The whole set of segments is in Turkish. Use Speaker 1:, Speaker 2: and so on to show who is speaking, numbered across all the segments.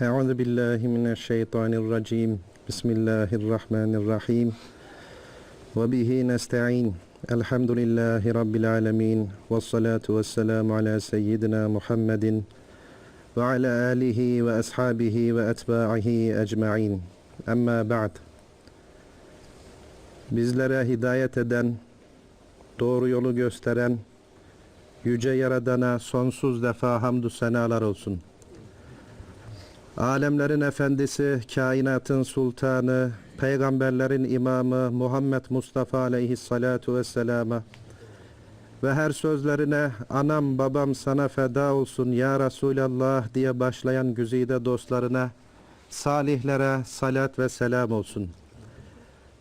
Speaker 1: Euzu billahi mineşşeytanirracim. Bismillahirrahmanirrahim. Ve bihi nestaîn. Elhamdülillahi rabbil alamin. Ves salatu vesselamü ala seyyidina Muhammedin ve ala alihi ve ashabihi ve etbaihi ecmaîn. Amma ba'd. Bizlere hidayet eden, doğru yolu gösteren yüce yaradana sonsuz defa hamdü senalar olsun.'' Alemlerin efendisi, kainatın sultanı, peygamberlerin imamı Muhammed Mustafa aleyhissalatu vesselama ve her sözlerine anam babam sana feda olsun ya Resulallah diye başlayan güzide dostlarına, salihlere salat ve selam olsun.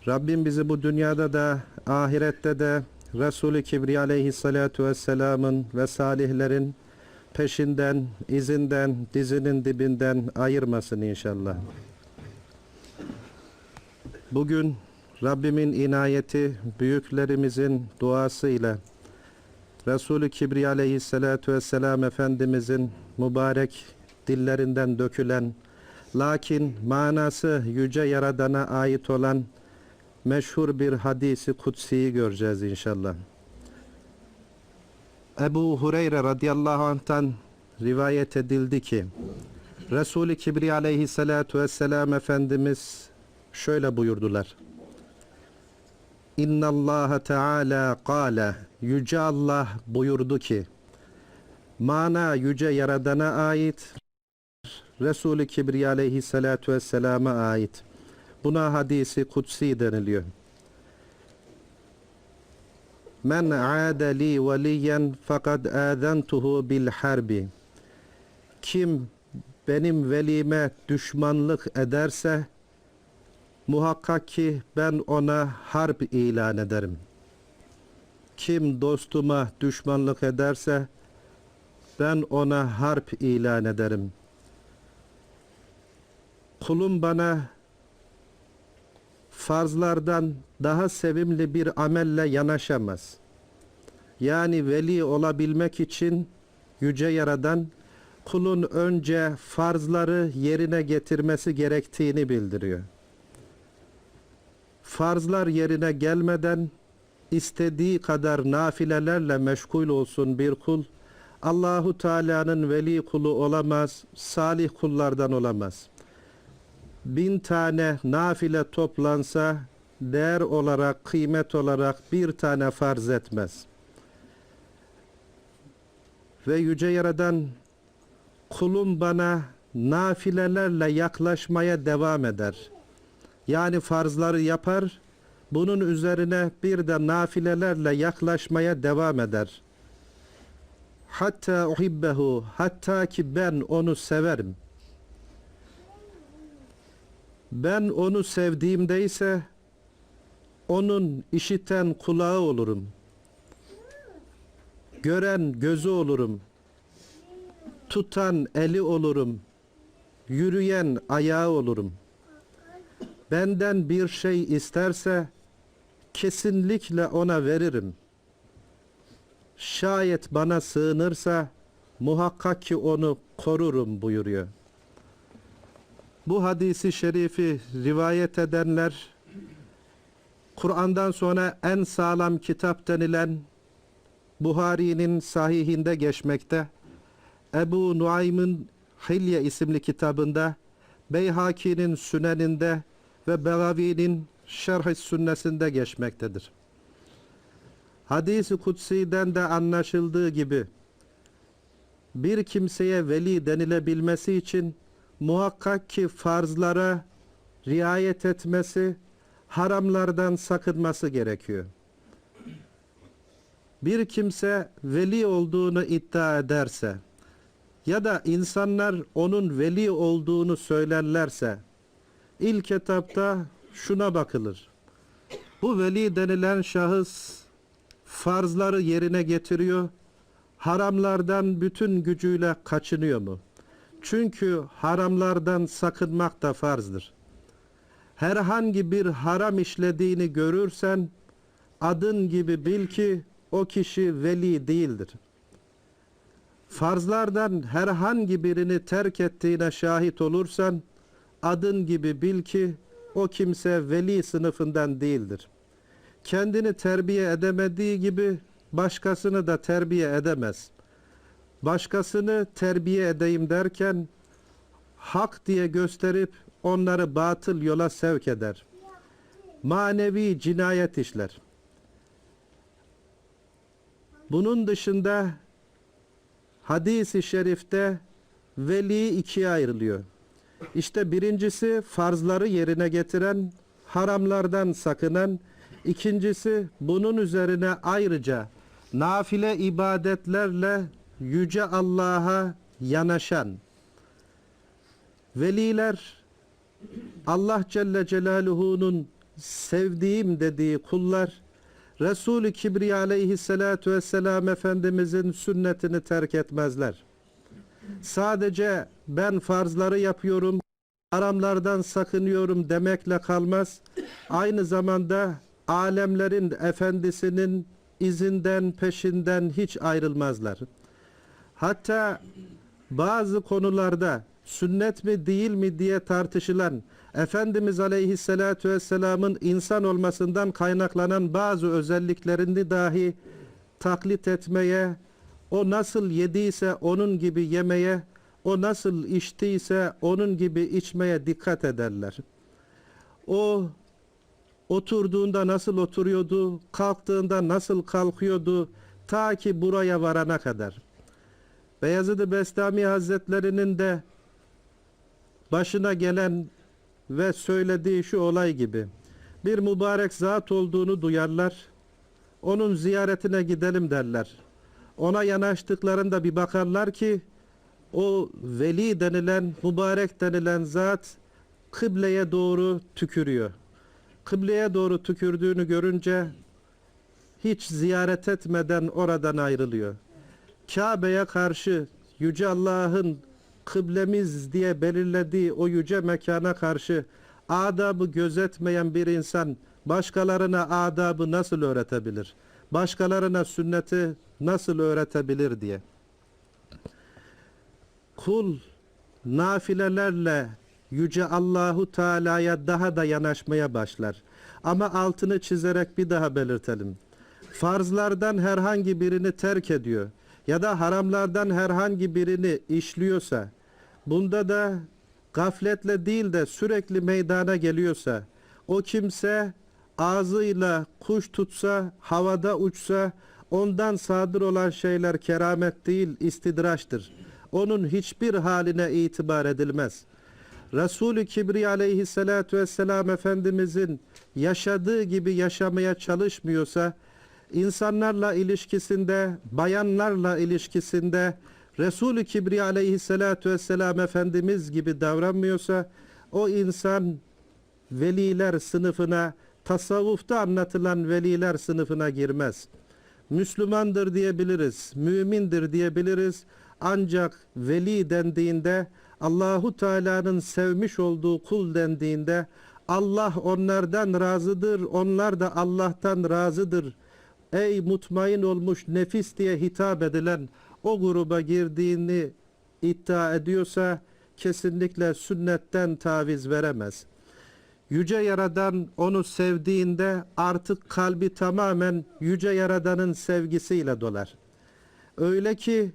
Speaker 1: Rabbim bizi bu dünyada da ahirette de Resulü Kibriya aleyhissalatu vesselamın ve salihlerin peşinden, izinden, dizinin dibinden ayırmasın inşallah. Bugün Rabbimin inayeti, büyüklerimizin duasıyla Resulü Kibriya aleyhissalatu vesselam Efendimizin mübarek dillerinden dökülen lakin manası yüce yaradana ait olan meşhur bir hadisi kutsiyi göreceğiz inşallah. Ebu Hureyre radıyallahu anh'tan rivayet edildi ki Resul-i Kibriya aleyhissalatu vesselam Efendimiz şöyle buyurdular. İnna Allah Teala kâle Yüce Allah buyurdu ki Mana yüce yaradana ait Resul-i Kibriya aleyhissalatu vesselama ait. Buna hadisi kutsi deniliyor. Men aade li veliyen fakat azentuhu bil harbi. Kim benim velime düşmanlık ederse muhakkak ki ben ona harp ilan ederim. Kim dostuma düşmanlık ederse ben ona harp ilan ederim. Kulum bana farzlardan daha sevimli bir amelle yanaşamaz. Yani veli olabilmek için yüce yaradan kulun önce farzları yerine getirmesi gerektiğini bildiriyor. Farzlar yerine gelmeden istediği kadar nafilelerle meşgul olsun bir kul Allahu Teala'nın veli kulu olamaz, salih kullardan olamaz bin tane nafile toplansa değer olarak, kıymet olarak bir tane farz etmez. Ve Yüce Yaradan kulum bana nafilelerle yaklaşmaya devam eder. Yani farzları yapar, bunun üzerine bir de nafilelerle yaklaşmaya devam eder. Hatta uhibbehu, hatta ki ben onu severim.'' Ben onu sevdiğimde ise onun işiten kulağı olurum. Gören gözü olurum. Tutan eli olurum. Yürüyen ayağı olurum. Benden bir şey isterse kesinlikle ona veririm. Şayet bana sığınırsa muhakkak ki onu korurum buyuruyor. Bu hadisi şerifi rivayet edenler Kur'an'dan sonra en sağlam kitap denilen Buhari'nin sahihinde geçmekte. Ebu Nuaym'ın Hilye isimli kitabında, Beyhaki'nin Süneninde ve Begavi'nin Şerh-i Sünnesinde geçmektedir. Hadis-i Kutsi'den de anlaşıldığı gibi bir kimseye veli denilebilmesi için muhakkak ki farzlara riayet etmesi, haramlardan sakınması gerekiyor. Bir kimse veli olduğunu iddia ederse ya da insanlar onun veli olduğunu söylerlerse ilk etapta şuna bakılır. Bu veli denilen şahıs farzları yerine getiriyor, haramlardan bütün gücüyle kaçınıyor mu? Çünkü haramlardan sakınmak da farzdır. Herhangi bir haram işlediğini görürsen adın gibi bil ki o kişi veli değildir. farzlardan herhangi birini terk ettiğine şahit olursan adın gibi bil ki o kimse veli sınıfından değildir. Kendini terbiye edemediği gibi başkasını da terbiye edemez. Başkasını terbiye edeyim derken hak diye gösterip onları batıl yola sevk eder. Manevi cinayet işler. Bunun dışında hadis-i şerifte veli ikiye ayrılıyor. İşte birincisi farzları yerine getiren, haramlardan sakınan, ikincisi bunun üzerine ayrıca nafile ibadetlerle yüce Allah'a yanaşan. Veliler Allah Celle Celaluhu'nun sevdiğim dediği kullar Resul-i Kibriya aleyhissalatu vesselam Efendimizin sünnetini terk etmezler. Sadece ben farzları yapıyorum, haramlardan sakınıyorum demekle kalmaz. Aynı zamanda alemlerin efendisinin izinden peşinden hiç ayrılmazlar. Hatta bazı konularda sünnet mi değil mi diye tartışılan Efendimiz Aleyhisselatü Vesselam'ın insan olmasından kaynaklanan bazı özelliklerini dahi taklit etmeye, o nasıl yediyse onun gibi yemeye, o nasıl içtiyse onun gibi içmeye dikkat ederler. O oturduğunda nasıl oturuyordu, kalktığında nasıl kalkıyordu, ta ki buraya varana kadar. Beyazıt-ı Bestami Hazretlerinin de başına gelen ve söylediği şu olay gibi bir mübarek zat olduğunu duyarlar. Onun ziyaretine gidelim derler. Ona yanaştıklarında bir bakarlar ki o veli denilen, mübarek denilen zat kıbleye doğru tükürüyor. Kıbleye doğru tükürdüğünü görünce hiç ziyaret etmeden oradan ayrılıyor. Kabe'ye karşı Yüce Allah'ın kıblemiz diye belirlediği o yüce mekana karşı adabı gözetmeyen bir insan başkalarına adabı nasıl öğretebilir? Başkalarına sünneti nasıl öğretebilir diye. Kul nafilelerle yüce Allahu Teala'ya daha da yanaşmaya başlar. Ama altını çizerek bir daha belirtelim. Farzlardan herhangi birini terk ediyor ya da haramlardan herhangi birini işliyorsa bunda da gafletle değil de sürekli meydana geliyorsa o kimse ağzıyla kuş tutsa havada uçsa ondan sadır olan şeyler keramet değil istidraçtır. Onun hiçbir haline itibar edilmez. Resulü Kibri aleyhissalatu vesselam Efendimizin yaşadığı gibi yaşamaya çalışmıyorsa insanlarla ilişkisinde, bayanlarla ilişkisinde Resulü Kibri aleyhissalatu vesselam Efendimiz gibi davranmıyorsa o insan veliler sınıfına, tasavvufta anlatılan veliler sınıfına girmez. Müslümandır diyebiliriz, mümindir diyebiliriz. Ancak veli dendiğinde Allahu Teala'nın sevmiş olduğu kul dendiğinde Allah onlardan razıdır, onlar da Allah'tan razıdır. Ey mutmain olmuş nefis diye hitap edilen o gruba girdiğini iddia ediyorsa kesinlikle sünnetten taviz veremez. Yüce Yaradan onu sevdiğinde artık kalbi tamamen Yüce Yaradan'ın sevgisiyle dolar. Öyle ki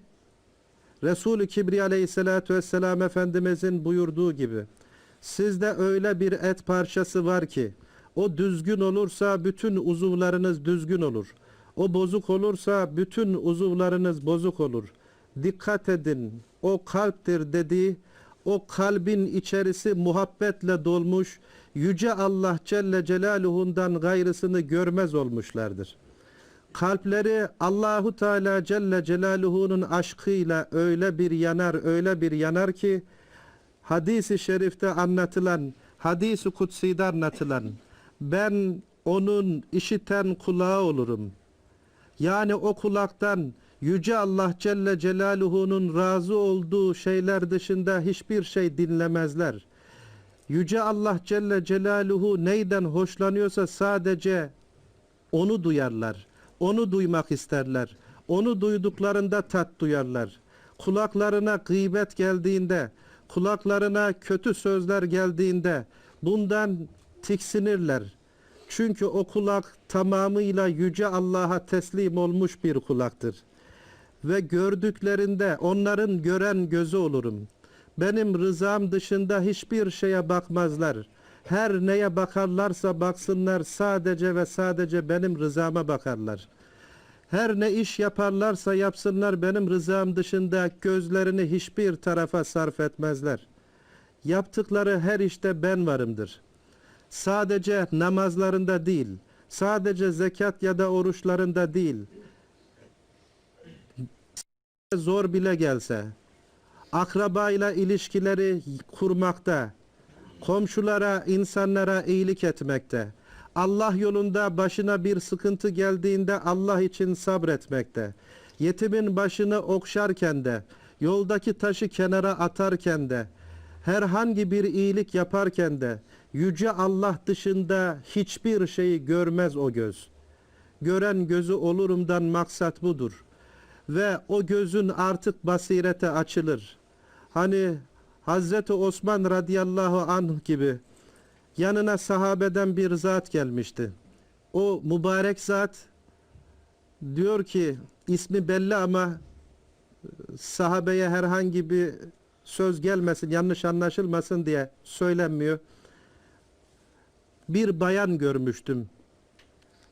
Speaker 1: Resulü Kibri aleyhissalatü vesselam Efendimizin buyurduğu gibi sizde öyle bir et parçası var ki o düzgün olursa bütün uzuvlarınız düzgün olur. O bozuk olursa bütün uzuvlarınız bozuk olur. Dikkat edin o kalptir dediği o kalbin içerisi muhabbetle dolmuş yüce Allah Celle Celaluhu'ndan gayrısını görmez olmuşlardır. Kalpleri Allahu Teala Celle Celaluhu'nun aşkıyla öyle bir yanar öyle bir yanar ki hadisi şerifte anlatılan hadisi kutsi'de anlatılan ben onun işiten kulağı olurum. Yani o kulaktan Yüce Allah Celle Celaluhu'nun razı olduğu şeyler dışında hiçbir şey dinlemezler. Yüce Allah Celle Celaluhu neyden hoşlanıyorsa sadece onu duyarlar. Onu duymak isterler. Onu duyduklarında tat duyarlar. kulaklarına gıybet geldiğinde, kulaklarına kötü sözler geldiğinde bundan tiksinirler. Çünkü o kulak tamamıyla yüce Allah'a teslim olmuş bir kulaktır. Ve gördüklerinde onların gören gözü olurum. Benim rızam dışında hiçbir şeye bakmazlar. Her neye bakarlarsa baksınlar sadece ve sadece benim rızama bakarlar. Her ne iş yaparlarsa yapsınlar benim rızam dışında gözlerini hiçbir tarafa sarf etmezler. Yaptıkları her işte ben varımdır. Sadece namazlarında değil, sadece zekat ya da oruçlarında değil, zor bile gelse, akrabayla ilişkileri kurmakta, komşulara, insanlara iyilik etmekte, Allah yolunda başına bir sıkıntı geldiğinde Allah için sabretmekte, yetimin başını okşarken de, yoldaki taşı kenara atarken de, herhangi bir iyilik yaparken de, yüce Allah dışında hiçbir şeyi görmez o göz. Gören gözü olurumdan maksat budur. Ve o gözün artık basirete açılır. Hani Hazreti Osman radıyallahu anh gibi yanına sahabeden bir zat gelmişti. O mübarek zat diyor ki ismi belli ama sahabeye herhangi bir söz gelmesin, yanlış anlaşılmasın diye söylenmiyor. Bir bayan görmüştüm.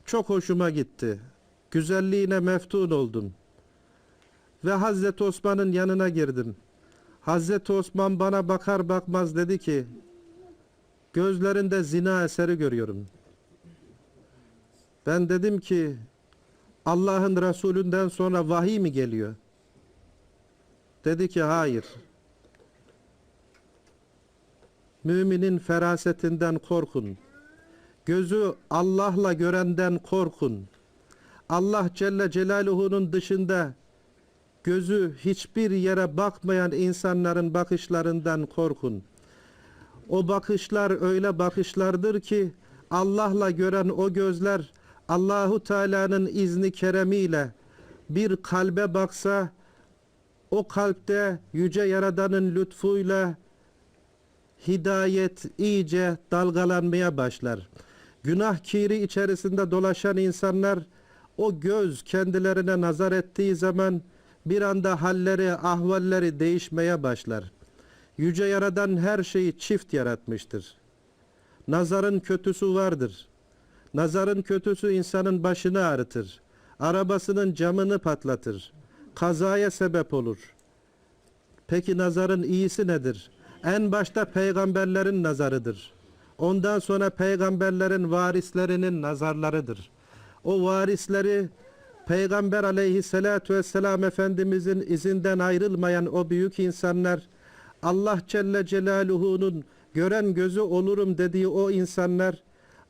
Speaker 1: Çok hoşuma gitti. Güzelliğine meftun oldum. Ve Hazreti Osman'ın yanına girdim. Hazreti Osman bana bakar bakmaz dedi ki gözlerinde zina eseri görüyorum. Ben dedim ki Allah'ın Resulünden sonra vahiy mi geliyor? Dedi ki hayır. Müminin ferasetinden korkun. Gözü Allah'la görenden korkun. Allah Celle Celaluhu'nun dışında gözü hiçbir yere bakmayan insanların bakışlarından korkun. O bakışlar öyle bakışlardır ki Allah'la gören o gözler Allahu Teala'nın izni keremiyle bir kalbe baksa o kalpte yüce yaradanın lütfuyla hidayet iyice dalgalanmaya başlar. Günah kiri içerisinde dolaşan insanlar o göz kendilerine nazar ettiği zaman bir anda halleri, ahvalleri değişmeye başlar. Yüce Yaradan her şeyi çift yaratmıştır. Nazarın kötüsü vardır. Nazarın kötüsü insanın başını ağrıtır. Arabasının camını patlatır. Kazaya sebep olur. Peki nazarın iyisi nedir? En başta peygamberlerin nazarıdır. Ondan sonra peygamberlerin varislerinin nazarlarıdır. O varisleri Peygamber aleyhissalatu vesselam Efendimizin izinden ayrılmayan o büyük insanlar Allah Celle Celaluhu'nun gören gözü olurum dediği o insanlar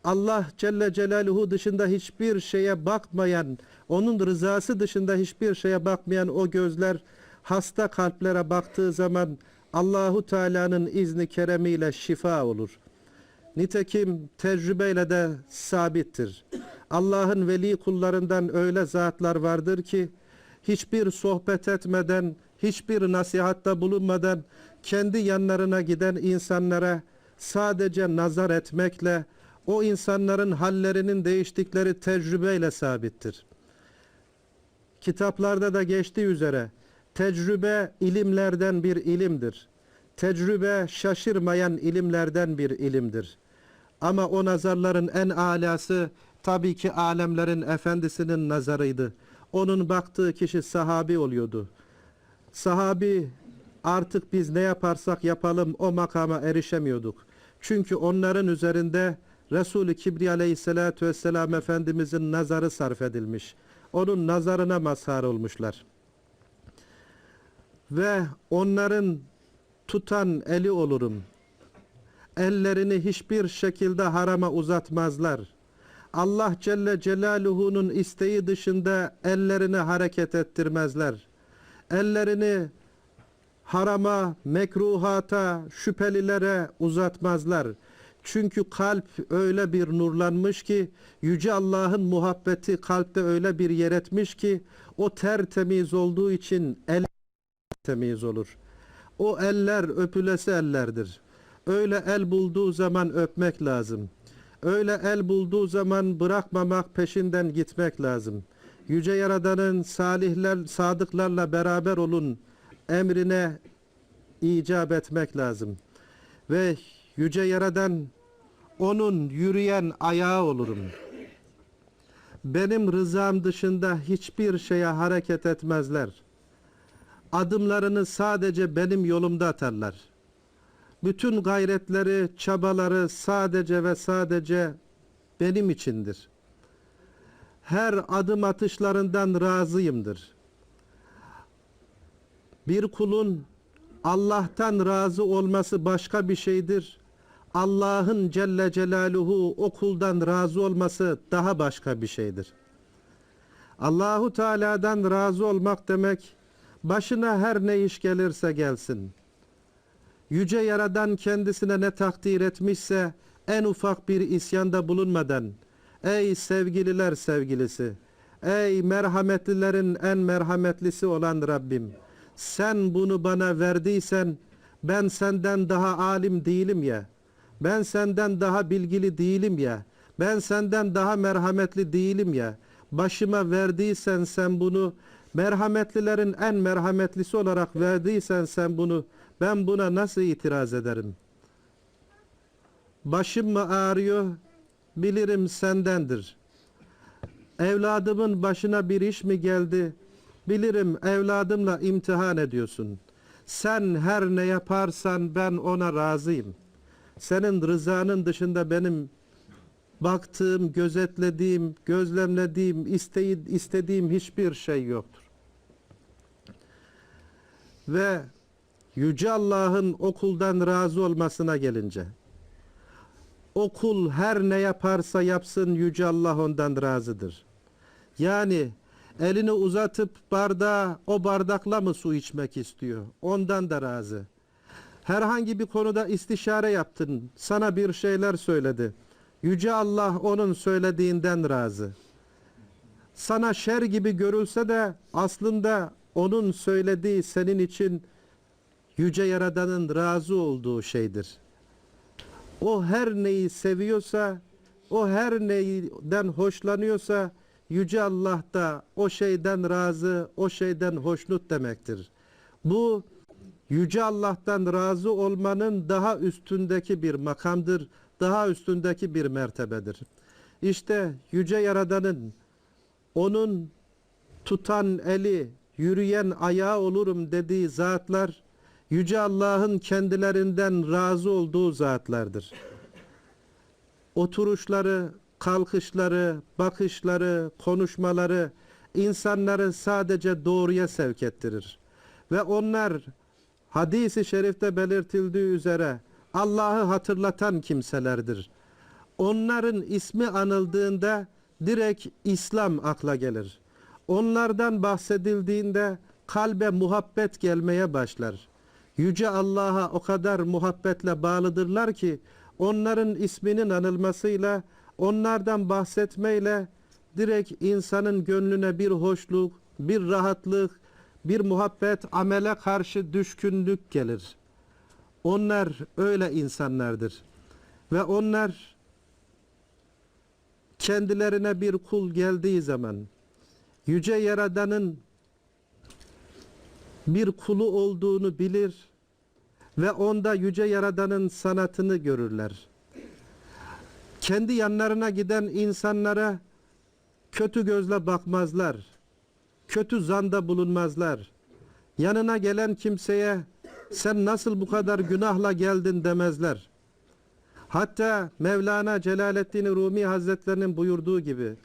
Speaker 1: Allah Celle Celaluhu dışında hiçbir şeye bakmayan, onun rızası dışında hiçbir şeye bakmayan o gözler hasta kalplere baktığı zaman Allahu Teala'nın izni keremiyle şifa olur. Nitekim tecrübeyle de sabittir. Allah'ın veli kullarından öyle zatlar vardır ki hiçbir sohbet etmeden, hiçbir nasihatta bulunmadan kendi yanlarına giden insanlara sadece nazar etmekle o insanların hallerinin değiştikleri tecrübeyle sabittir. Kitaplarda da geçtiği üzere tecrübe ilimlerden bir ilimdir. Tecrübe şaşırmayan ilimlerden bir ilimdir. Ama o nazarların en alası tabii ki alemlerin efendisinin nazarıydı. Onun baktığı kişi sahabi oluyordu. Sahabi artık biz ne yaparsak yapalım o makama erişemiyorduk. Çünkü onların üzerinde Resul-i Kibri aleyhissalatu vesselam Efendimizin nazarı sarf edilmiş. Onun nazarına mazhar olmuşlar. Ve onların tutan eli olurum. Ellerini hiçbir şekilde harama uzatmazlar. Allah Celle Celaluhu'nun isteği dışında ellerini hareket ettirmezler. Ellerini harama, mekruhata, şüphelilere uzatmazlar. Çünkü kalp öyle bir nurlanmış ki yüce Allah'ın muhabbeti kalpte öyle bir yer etmiş ki o tertemiz olduğu için el temiz olur. O eller öpülesi ellerdir. Öyle el bulduğu zaman öpmek lazım. Öyle el bulduğu zaman bırakmamak, peşinden gitmek lazım. Yüce Yaradan'ın salihler, sadıklarla beraber olun emrine icap etmek lazım. Ve Yüce Yaradan onun yürüyen ayağı olurum. Benim rızam dışında hiçbir şeye hareket etmezler. Adımlarını sadece benim yolumda atarlar. Bütün gayretleri, çabaları sadece ve sadece benim içindir. Her adım atışlarından razıyımdır. Bir kulun Allah'tan razı olması başka bir şeydir. Allah'ın Celle Celaluhu o kuldan razı olması daha başka bir şeydir. Allahu Teala'dan razı olmak demek başına her ne iş gelirse gelsin. Yüce Yaradan kendisine ne takdir etmişse en ufak bir isyanda bulunmadan ey sevgililer sevgilisi ey merhametlilerin en merhametlisi olan Rabbim sen bunu bana verdiysen ben senden daha alim değilim ya ben senden daha bilgili değilim ya ben senden daha merhametli değilim ya başıma verdiysen sen bunu merhametlilerin en merhametlisi olarak verdiysen sen bunu ben buna nasıl itiraz ederim? Başım mı ağrıyor? Bilirim sendendir. Evladımın başına bir iş mi geldi? Bilirim evladımla imtihan ediyorsun. Sen her ne yaparsan ben ona razıyım. Senin rızanın dışında benim baktığım, gözetlediğim, gözlemlediğim, isteyi, istediğim hiçbir şey yoktur. Ve Yüce Allah'ın okuldan razı olmasına gelince okul her ne yaparsa yapsın Yüce Allah ondan razıdır. Yani elini uzatıp bardağa o bardakla mı su içmek istiyor? Ondan da razı. Herhangi bir konuda istişare yaptın, sana bir şeyler söyledi. Yüce Allah onun söylediğinden razı. Sana şer gibi görülse de aslında onun söylediği senin için Yüce Yaradan'ın razı olduğu şeydir. O her neyi seviyorsa, o her neyden hoşlanıyorsa Yüce Allah da o şeyden razı, o şeyden hoşnut demektir. Bu Yüce Allah'tan razı olmanın daha üstündeki bir makamdır, daha üstündeki bir mertebedir. İşte Yüce Yaradan'ın onun tutan eli, yürüyen ayağı olurum dediği zatlar Yüce Allah'ın kendilerinden razı olduğu zatlardır. Oturuşları, kalkışları, bakışları, konuşmaları insanları sadece doğruya sevk ettirir. Ve onlar hadisi şerifte belirtildiği üzere Allah'ı hatırlatan kimselerdir. Onların ismi anıldığında direkt İslam akla gelir. Onlardan bahsedildiğinde kalbe muhabbet gelmeye başlar. Yüce Allah'a o kadar muhabbetle bağlıdırlar ki onların isminin anılmasıyla, onlardan bahsetmeyle direkt insanın gönlüne bir hoşluk, bir rahatlık, bir muhabbet, amele karşı düşkünlük gelir. Onlar öyle insanlardır. Ve onlar kendilerine bir kul geldiği zaman Yüce Yaradan'ın bir kulu olduğunu bilir ve onda Yüce Yaradan'ın sanatını görürler. Kendi yanlarına giden insanlara kötü gözle bakmazlar. Kötü zanda bulunmazlar. Yanına gelen kimseye sen nasıl bu kadar günahla geldin demezler. Hatta Mevlana Celaleddin Rumi Hazretlerinin buyurduğu gibi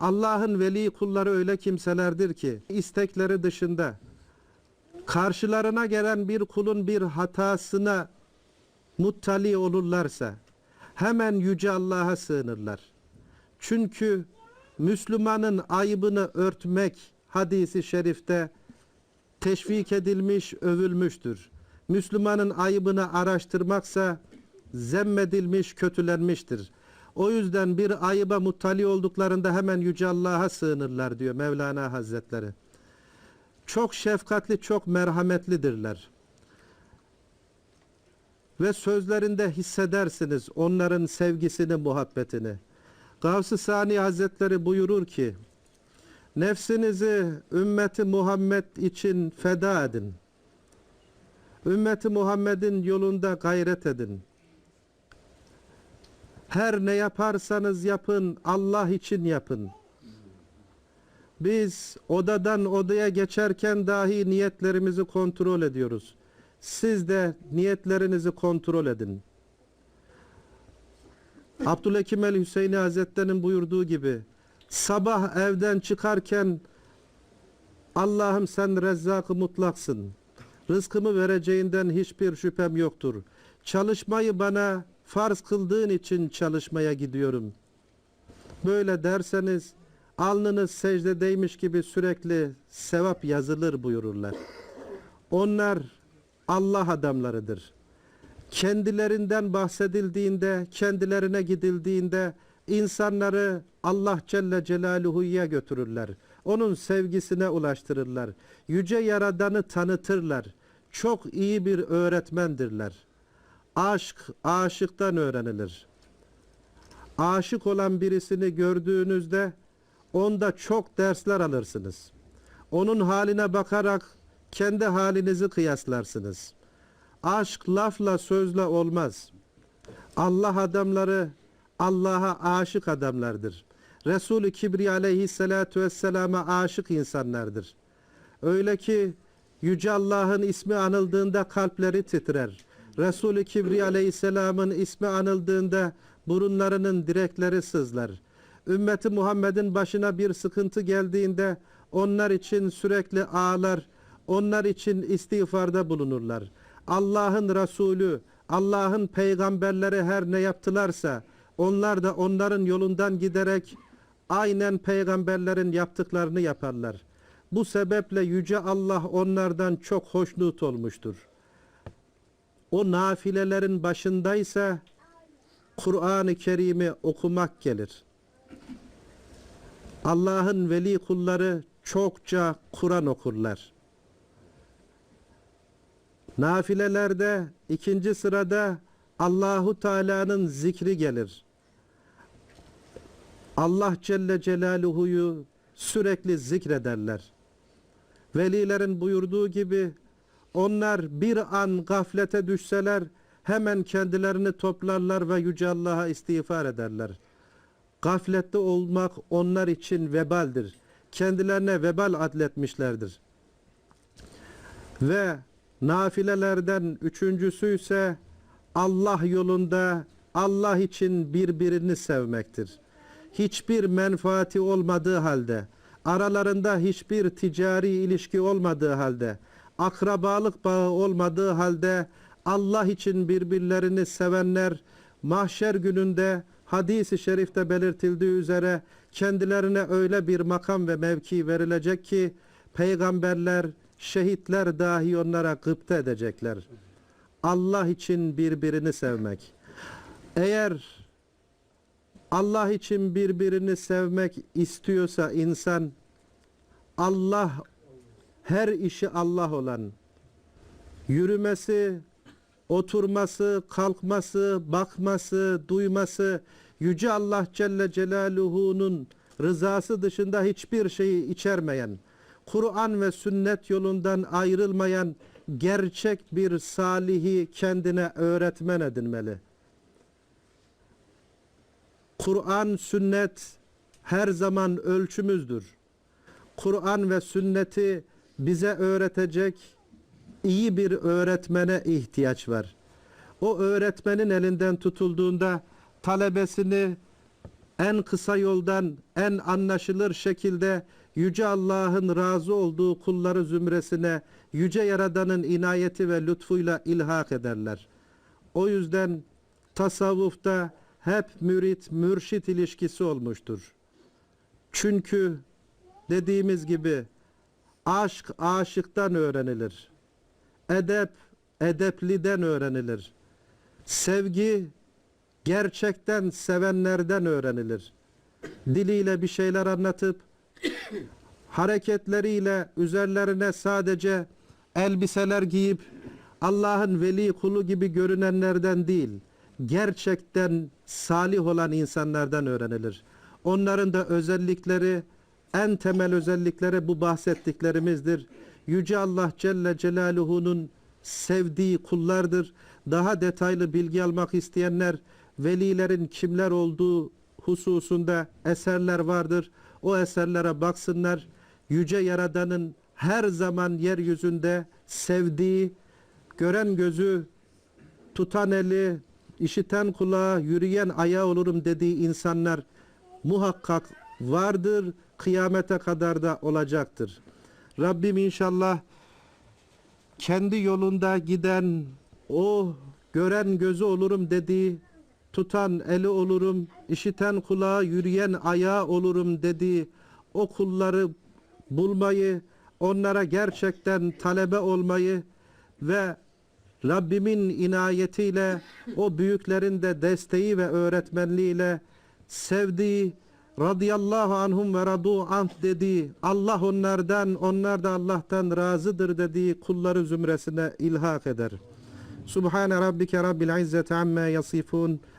Speaker 1: Allah'ın veli kulları öyle kimselerdir ki istekleri dışında karşılarına gelen bir kulun bir hatasına muttali olurlarsa hemen Yüce Allah'a sığınırlar. Çünkü Müslümanın ayıbını örtmek hadisi şerifte teşvik edilmiş, övülmüştür. Müslümanın ayıbını araştırmaksa zemmedilmiş, kötülenmiştir. O yüzden bir ayıba muttali olduklarında hemen Yüce Allah'a sığınırlar diyor Mevlana Hazretleri. Çok şefkatli, çok merhametlidirler. Ve sözlerinde hissedersiniz onların sevgisini, muhabbetini. Gavs-ı Sani Hazretleri buyurur ki, Nefsinizi ümmeti Muhammed için feda edin. Ümmeti Muhammed'in yolunda gayret edin. Her ne yaparsanız yapın, Allah için yapın. Biz odadan odaya geçerken dahi niyetlerimizi kontrol ediyoruz. Siz de niyetlerinizi kontrol edin. Abdülhakim el Hüseyini Hazretleri'nin buyurduğu gibi sabah evden çıkarken Allah'ım sen rezzak-ı mutlaksın. Rızkımı vereceğinden hiçbir şüphem yoktur. Çalışmayı bana farz kıldığın için çalışmaya gidiyorum. Böyle derseniz alnınız secdedeymiş gibi sürekli sevap yazılır buyururlar. Onlar Allah adamlarıdır. Kendilerinden bahsedildiğinde, kendilerine gidildiğinde insanları Allah Celle Celaluhu'ya götürürler. Onun sevgisine ulaştırırlar. Yüce Yaradan'ı tanıtırlar. Çok iyi bir öğretmendirler. Aşk, aşıktan öğrenilir. Aşık olan birisini gördüğünüzde onda çok dersler alırsınız. Onun haline bakarak kendi halinizi kıyaslarsınız. Aşk lafla sözle olmaz. Allah adamları Allah'a aşık adamlardır. Resulü Kibriya aleyhissalatu vesselama aşık insanlardır. Öyle ki Yüce Allah'ın ismi anıldığında kalpleri titrer. Resulü Kibriya aleyhisselamın ismi anıldığında burunlarının direkleri sızlar. Ümmeti Muhammed'in başına bir sıkıntı geldiğinde onlar için sürekli ağlar, onlar için istiğfarda bulunurlar. Allah'ın Resulü, Allah'ın peygamberleri her ne yaptılarsa onlar da onların yolundan giderek aynen peygamberlerin yaptıklarını yaparlar. Bu sebeple yüce Allah onlardan çok hoşnut olmuştur. O nafilelerin başındaysa Kur'an-ı Kerim'i okumak gelir. Allah'ın veli kulları çokça Kur'an okurlar. Nafilelerde ikinci sırada Allahu Teala'nın zikri gelir. Allah Celle Celaluhu'yu sürekli zikrederler. Velilerin buyurduğu gibi onlar bir an gaflete düşseler hemen kendilerini toplarlar ve Yüce Allah'a istiğfar ederler. Gaflette olmak onlar için vebaldir. Kendilerine vebal adletmişlerdir. Ve nafilelerden üçüncüsü ise Allah yolunda Allah için birbirini sevmektir. Hiçbir menfaati olmadığı halde, aralarında hiçbir ticari ilişki olmadığı halde, akrabalık bağı olmadığı halde Allah için birbirlerini sevenler mahşer gününde hadisi şerifte belirtildiği üzere kendilerine öyle bir makam ve mevki verilecek ki peygamberler, şehitler dahi onlara gıpta edecekler. Allah için birbirini sevmek. Eğer Allah için birbirini sevmek istiyorsa insan Allah her işi Allah olan yürümesi, oturması, kalkması, bakması, duyması yüce Allah Celle Celaluhu'nun rızası dışında hiçbir şeyi içermeyen, Kur'an ve sünnet yolundan ayrılmayan gerçek bir salihi kendine öğretmen edinmeli. Kur'an, sünnet her zaman ölçümüzdür. Kur'an ve sünneti bize öğretecek iyi bir öğretmene ihtiyaç var. O öğretmenin elinden tutulduğunda talebesini en kısa yoldan en anlaşılır şekilde Yüce Allah'ın razı olduğu kulları zümresine Yüce Yaradan'ın inayeti ve lütfuyla ilhak ederler. O yüzden tasavvufta hep mürit mürşit ilişkisi olmuştur. Çünkü dediğimiz gibi aşk aşıktan öğrenilir. Edep edepliden öğrenilir. Sevgi gerçekten sevenlerden öğrenilir. Diliyle bir şeyler anlatıp hareketleriyle üzerlerine sadece elbiseler giyip Allah'ın veli kulu gibi görünenlerden değil, gerçekten salih olan insanlardan öğrenilir. Onların da özellikleri, en temel özellikleri bu bahsettiklerimizdir. Yüce Allah Celle Celaluhu'nun sevdiği kullardır. Daha detaylı bilgi almak isteyenler velilerin kimler olduğu hususunda eserler vardır. O eserlere baksınlar. Yüce Yaradan'ın her zaman yeryüzünde sevdiği, gören gözü, tutan eli, işiten kulağı, yürüyen ayağı olurum dediği insanlar muhakkak vardır. Kıyamete kadar da olacaktır. Rabbim inşallah kendi yolunda giden o gören gözü olurum dediği tutan eli olurum, işiten kulağı, yürüyen ayağı olurum dediği o kulları bulmayı, onlara gerçekten talebe olmayı ve Rabbimin inayetiyle o büyüklerin de desteği ve öğretmenliğiyle sevdiği radıyallahu anhum ve radu anh dediği Allah onlardan onlar da Allah'tan razıdır dediği kulları zümresine ilhak eder. Subhane rabbike rabbil izzeti amma yasifun